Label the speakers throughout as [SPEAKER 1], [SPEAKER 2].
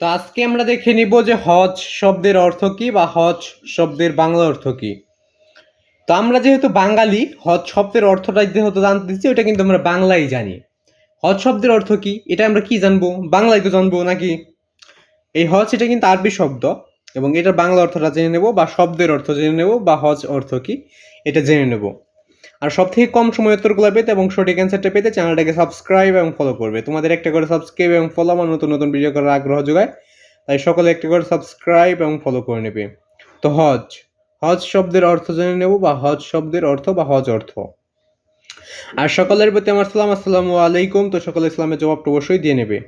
[SPEAKER 1] তো আজকে আমরা দেখে নিব যে হজ শব্দের অর্থ কি বা হজ শব্দের বাংলা অর্থ কি। তো আমরা যেহেতু বাঙালি, হজ শব্দের অর্থটা যেহেতু জানতে দিচ্ছি ওটা কিন্তু আমরা বাংলাই জানি। হজ শব্দের অর্থ কি? এটা আমরা কি জানব? বাংলায় তো জানব নাকি? এই হজ এটা কিন্তু আরবি শব্দ এবং এটার বাংলা অর্থটা জেনে নেব বা শব্দের অর্থ জেনে নেব বা হজ অর্থ কি, এটা জেনে নেব। আর সব থেকে কম সময় উত্তরগুলো পেতে এবং সঠিক অ্যান্সারটা পেতে চ্যানেলটাকে সাবস্ক্রাইব এবং ফলো করবে। তোমাদের একটা করে সাবস্ক্রাইব এবং ফলো আমার নতুন নতুন ভিডিও করার আগ্রহ যোগায়, তাই সকলে একটা করে সাবস্ক্রাইব এবং ফলো করে নেবে। তো হজ হজ শব্দের অর্থ জেনে নেব বা হজ শব্দের অর্থ বা হজ অর্থ? আর সকলের প্রতি আমার সালাম, আসসালামু আলাইকুম। তো সকলে ইসলামের জবাবটা অবশ্যই দিয়ে নেবে।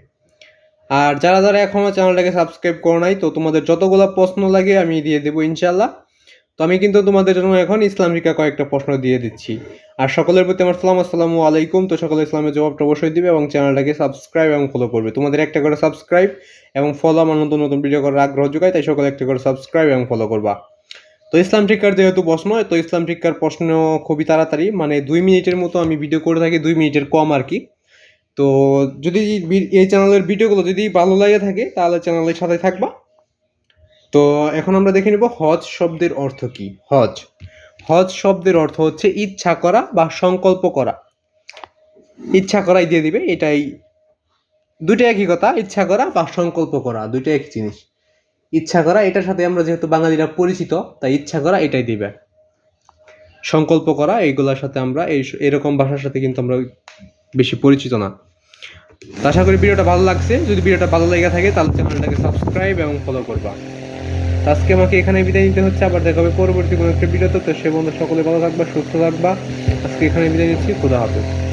[SPEAKER 1] আর যারা যারা এখনও চ্যানেলটাকে সাবস্ক্রাইব করো নাই, তো তোমাদের যতগুলো প্রশ্ন লাগে আমি দিয়ে দেবো ইনশাল্লাহ তো আমি কিন্তু তোমাদের জন্য এখন ইসলাম শিক্ষা কয়েকটা প্রশ্ন দিয়ে দিচ্ছি। আর সকলের প্রতি আমার সালাম, আসসালামু আলাইকুম। তো সকলে ইসলামের জবাবটা অবশ্যই দিবে এবং চ্যানেলটাকে সাবস্ক্রাইব এবং ফলো করবে। তোমাদের একটা করে সাবস্ক্রাইব এবং ফলো আমার নতুন নতুন ভিডিও করার আগ্রহ যোগায় তাই সকলে একটা করে সাবস্ক্রাইব এবং ফলো করবা। তো ইসলাম শিক্ষার যেহেতু প্রশ্ন, তো ইসলাম শিক্ষার প্রশ্ন খুবই তাড়াতাড়ি। মানে দুই মিনিটের মতো আমি ভিডিও করে থাকি, দুই মিনিটের কম আর কি। তো যদি এই চ্যানেলের ভিডিওগুলো যদি ভালো লাগে থাকে, তাহলে চ্যানেলের সাথে থাকবা। তো এখন আমরা দেখে নেব হজ শব্দের অর্থ কি? হজ। হজ শব্দের অর্থ হচ্ছে ইচ্ছা করা বা সংকল্প করা। ইচ্ছা করাই দিয়ে দিবে, এটাই দুইটা একই কথা, ইচ্ছা করা বা সংকল্প করা, দুইটা একই জিনিস। ইচ্ছা করা, এটার সাথে আমরা যেহেতু বাঙালিরা পরিচিত, তাই ইচ্ছা করা এটাই দিবে। সংকল্প করা, এইগুলোর সাথে আমরা, এই এরকম ভাষার সাথে কিন্তু আমরা বেশি পরিচিত না। আশা করি ভিডিওটা ভালো লাগছে। যদি ভিডিওটা ভালো লেগে থাকে, তাহলে চ্যানেলটাকে সাবস্ক্রাইব এবং ফলো করবা। আজকে আমাকে এখানে বিদায় নিতে হচ্ছে, আবার দেখা হবে পরবর্তী কোনো একটা ভিডিওতে। তো সে বন্ধু সকলে ভালো থাকবা, সুস্থ থাকবা। আজকে এখানে বিদায় নিচ্ছি, খুদা হাফেজ।